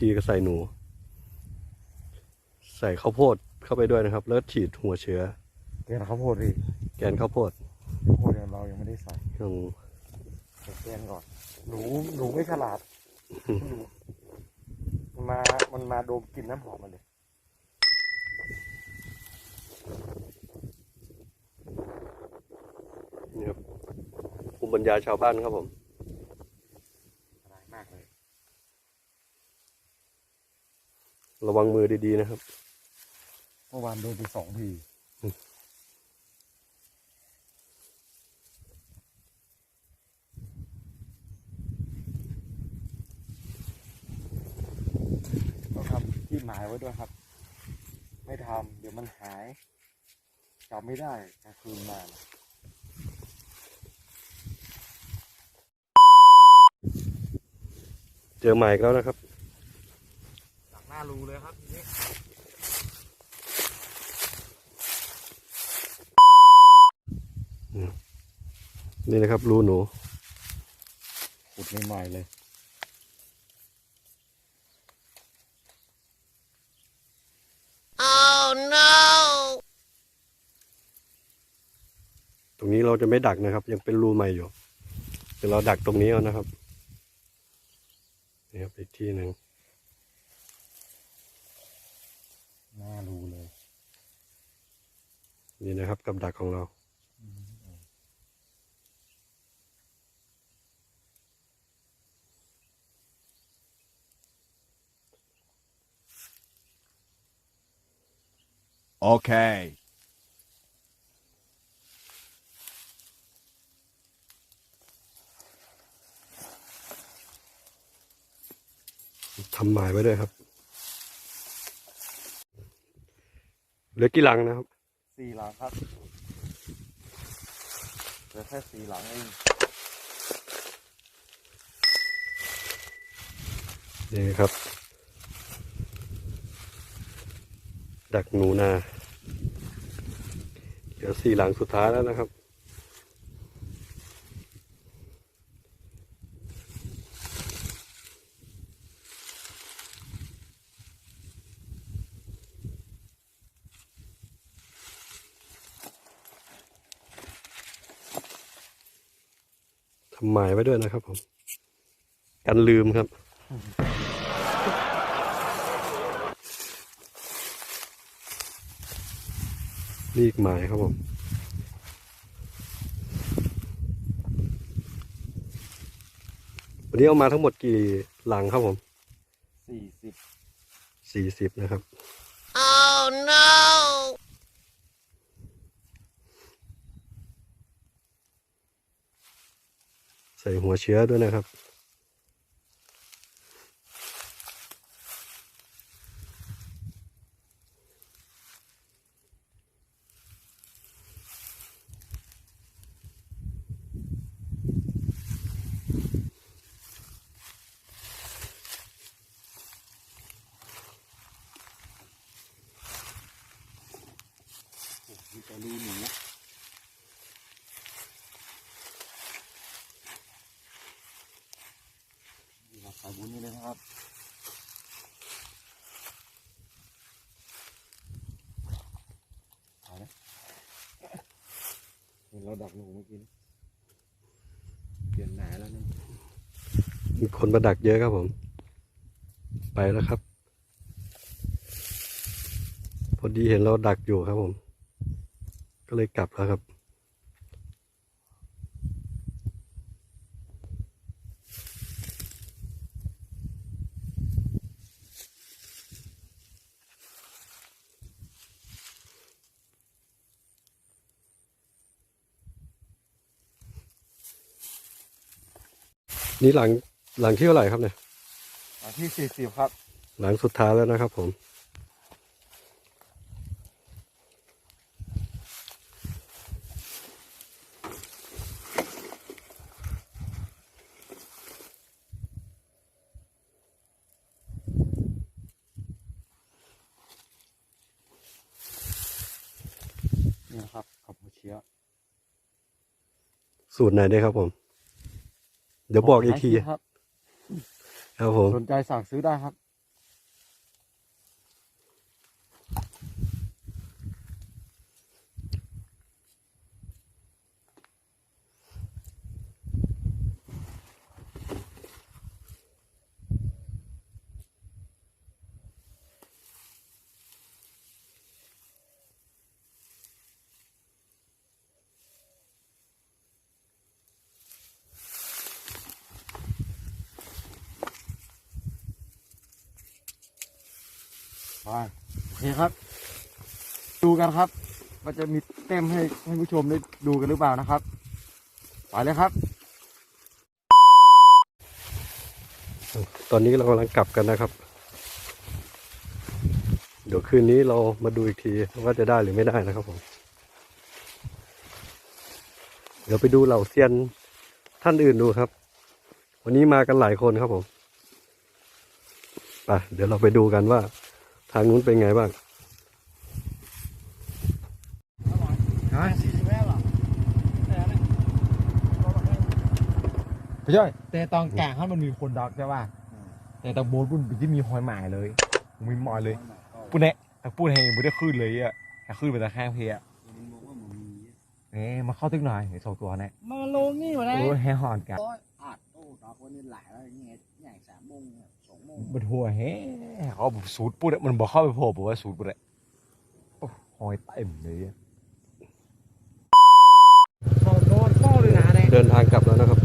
วิธีก็ใส่หนู ใส่ข้าวโพดเข้าไปด้วยนะครับ แล้วฉีดหัวเชื้อ แกนข้าวโพดดิแกนข้าวโพดข้าวโพดเนี่ยเรายังไม่ได้ใส่อืมใส่แกนก่อน หนูหนูไม่ฉลาดหนูมันมา มันมาดมกลินน้ำหอมมันเลยนี่ครับภูมิปัญญาชาวบ้านครับผม อะไรมากเลย ระวังมือดีๆนะครับเมื่อวานโดนไปสองทีอืมต้องทำที่หมายไว้ด้วยครับ ไม่ทำเดี๋ยวมันหายจับไม่ได้กลางคืนมาน่ะเจอใหม่อีกแล้วนะครับดัก หน้ารูเลยครับทีนี้นี่นะครับรูหนู ขุดใหม่ๆเลยตรงนี้เราจะไม่ดักนะครับ ยังเป็นรูใหม่อยู่เดี๋ยวเราดักตรงนี้เอานะครับนี่ครับอีกที่หนึ่ง หน้ารูเลย นี่นะครับกับดักของเรา Okay. ทำหมายไว้ด้วยครับเหลือกี่หลังนะครับ สี่หลังครับเหลือแค่สี่หลังเองนี่ครับ ดักหนูนา เดี๋ยวสี่หลังสุดท้ายแล้วนะครับ หมายไว้ด้วยนะครับผมกันลืมครับ นี่อีกหมายครับผมวันนี้เอามาทั้งหมดกี่หลังครับผม สี่สิบ สี่สิบนะครับ Oh no! ใส่หัวเชื้อด้วยนะครับ นี่ครับสายบุญนี่เลยนะครับเอาละเห็นเราดักหนูเมื่อกี้นะเปลี่ยนหนาแล้วนะมีคนมาดักเยอะครับผม ไปแล้วครับ พอดีเห็นเราดักอยู่ครับผม ก็เลยกลับแล้วครับ นี่หลังหลังที่เท่าไหร่ครับเนี่ยอันที่สี่สิบครับ หลังสุดท้ายแล้วนะครับผมนี่นะครับขับหัวเชื้อสูตรไหนได้ครับผม เดี๋ยวบอกอีกทีครับครับผมสนใจสั่งซื้อได้ครับ โอเคครับ ดูกันครับว่าจะมีเต็มให้ให้ผู้ชมได้ดูกันหรือเปล่านะครับ ไปเลยครับ ตอนนี้เรากำลังกลับกันนะครับ เดี๋ยวคืนนี้เรามาดูอีกทีว่าจะได้หรือไม่ได้นะครับผม เดี๋ยวไปดูเหล่าเซียนท่านอื่นดูครับ วันนี้มากันหลายคนครับผมไปเดี๋ยวเราไปดูกันว่า ทางนู้นเป็นไงบ้างพี่จ้อยแต่ตอนกลางเขามันมีคนดักใช่ป่ะแต่ตอนโบนปุ่นที่มีหอยหมายเลยมีหมอยเลยปุ่นเนี่ยแต่ปุ่นให้ไม่ได้ขึ้นเลยอะแต่ขึ้นไปแต่แค่เพียเอ๊ะมาเข้าตึกหน่อยเห็นสองตัวเนี่ยมาลงนี่วะนะโอ้ยแห่หอนกันโอ้ยอาดโอ้ดอกวันนี้หลายแล้วยังไงใหญ่สามโมงสองโมันหัวแห่เขาสูตรปุ่นอะมันบอกเข้าไปโผล่บอกว่าสูตรปุ่นเลยหอยเต็มเลยอะเขาโดนเป้าเลยนะเนี่ยเดินทางกลับแล้วนะครับ